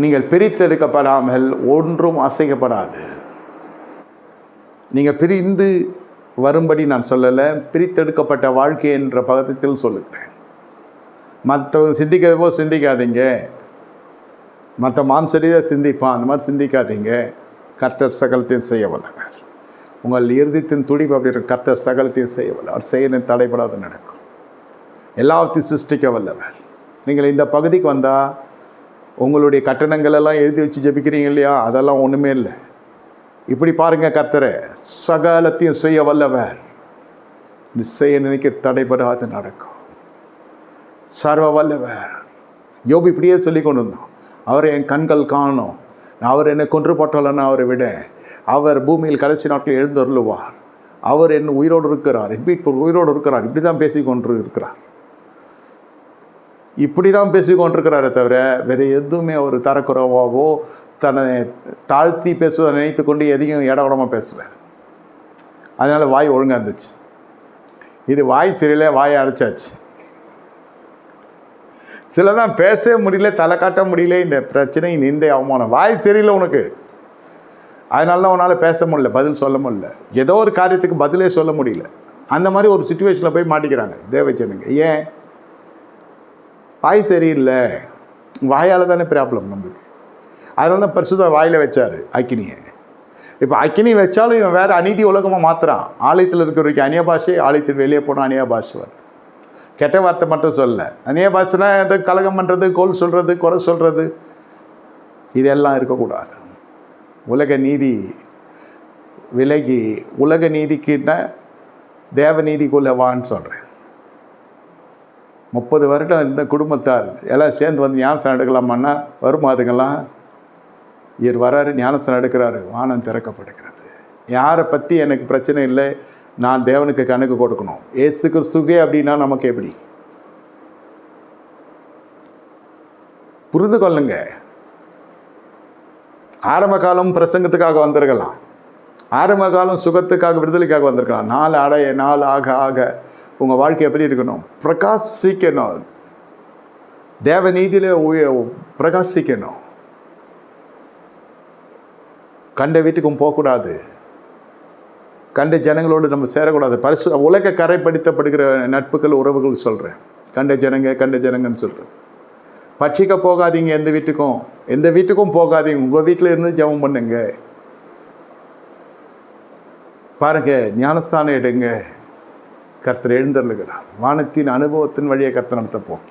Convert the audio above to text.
நீங்கள் பிரித்தெடுக்கப்படாமல் ஒன்றும் அசைக்கப்படாது. நீங்கள் பிரிந்து வரும்படி நான் சொல்லலை பிரித்தெடுக்கப்பட்ட வாழ்க்கை என்ற பதத்தில் சொல்லுகிறேன் மற்றவங்க சிந்திக்கிறத போல் சிந்திக்காதீங்க. மற்ற மாம்சரீதை சிந்திப்பான் அந்த மாதிரி சிந்திக்காதீங்க. கர்த்தர் சகலத்தையும் செய்ய வல்லவர். உங்கள் இறுதித்தின் துடிப்பு அப்படி இருக்கும். கர்த்தர் சகலத்தையும் செய்ய வல்லவர். அவர் செய்ய தடைபடாது நடக்கும். எல்லாத்தையும் சிருஷ்டிக்க வல்லவர். நீங்கள் இந்த பகுதிக்கு வந்தால் உங்களுடைய கட்டணங்கள் எல்லாம் எழுதி வச்சு ஜெபிக்கிறீங்க இல்லையா? அதெல்லாம் ஒன்றுமே இல்லை. இப்படி பாருங்க கர்த்தரை சகலத்தையும் செய்ய வல்லவர். நிச்சய நினைக்க தடைபடாது நடக்கும். சர்வ வல்லவர். யோபு இப்படியே சொல்லி கொண்டு வந்தோம் அவரை என் கண்கள் காணும். அவர் என்னை கொன்று போட்டாலன்னு அவரை விட அவர் பூமியில் கடைசி நாட்களில் எழுந்தருளுவார். அவர் என் உயிரோடு இருக்கிறார். என் வீட்டு உயிரோடு இருக்கிறார். இப்படி தான் பேசிக்கொண்டு இருக்கிறார் இப்படி தான் பேசி கொண்டிருக்கிறாரே தவிர வேறு எதுவுமே அவர் தரக்குறவாகவோ தன்னை தாழ்த்தி பேசுவதை நினைத்து கொண்டு எதையும் இடவிடமாக பேசுவேன் அதனால் வாய் ஒழுங்காக இருந்துச்சு. இது வாய் சரியில்லை வாயை அடைச்சாச்சு. சிலதான் பேசவே முடியல தலை காட்ட முடியல இந்த பிரச்சனை இந்த இந்த அவமானம். வாய் சரியில்லை உனக்கு. அதனால தான் உன்னால் பேச முடியல பதில் சொல்ல முடியல. ஏதோ ஒரு காரியத்துக்கு பதிலே சொல்ல முடியல. அந்த மாதிரி ஒரு சுச்சுவேஷனில் போய் மாட்டிக்கிறாங்க தேவச்சனுங்க ஏன்? வாய் சரியில்லை. வாயால் தானே ப்ராப்ளம் நம்மளுக்கு. அதனால தான் பரிசுத்த வாயில் வச்சார் அக்கினியை. இப்போ அக்கினி வச்சாலும் இவன் வேறு அநீதி உலகமாக மாற்றுறான் ஆலயத்தில் இருக்கிறவருக்கு அந்நிய பாஷை ஆலயத்தில் வெளியே போனால் அந்நிய பாஷை வருது கெட்ட வார்த்தை மட்டும் சொல்ல. அந்நிய பாஷைனா இந்த கலகம் பண்ணுறது கோல் சொல்கிறது குறை சொல்கிறது இதெல்லாம் இருக்கக்கூடாது. உலக நீதி விலகி உலக நீதிக்குன்னா தேவ நீதிக்குள்ளே வான்னு சொல்கிறேன் முப்பது வருடம் இந்த குடும்பத்தார். எல்லாம் சேர்ந்து வந்து ஞானஸ்தானம் எடுக்கலாமான்னா வருமா அதுங்கெல்லாம்? இவர் வராரு ஞானஸ்தானம் எடுக்கிறாரு. வானம் திறக்கப்படுகிறது. யாரை பற்றி எனக்கு பிரச்சனை இல்லை. நான் தேவனுக்கு கணக்கு கொடுக்கணும். ஏசு கிறிஸ்துகே அப்படின்னா நமக்கு எப்படி? புரிந்து கொள்ளுங்க. ஆரம்ப காலம் பிரசங்கத்துக்காக வந்திருக்கலாம். ஆரம்ப காலம் சுகத்துக்காக விடுதலைக்காக வந்திருக்கலாம். நாள் அடைய நாள் ஆக ஆக. உங்கள் வாழ்க்கை எப்படி இருக்கணும்? பிரகாசிக்கணும். தேவ நீதியில் உய பிரகாசிக்கணும். கண்ட வீட்டுக்கும் போகக்கூடாது. கண்ட ஜனங்களோடு நம்ம சேரக்கூடாது. பரிசு உலக கரைப்படுத்தப்படுகிற நட்புகள் உறவுகள் சொல்கிறேன் கண்ட ஜனங்க கண்ட ஜனங்கன்னு சொல்கிறேன் பட்சிக்க போகாதீங்க எந்த வீட்டுக்கும். எந்த வீட்டுக்கும் போகாதீங்க. உங்கள் வீட்டில் இருந்து ஜெபம் பண்ணுங்க. பாருங்க ஞானஸ்தானம் எடுங்க. கர்த்தர் எழுந்தருளுகிறார். வானத்தின் அனுபவத்தின் வழியை கர்த்தர் நடத்தப்போம்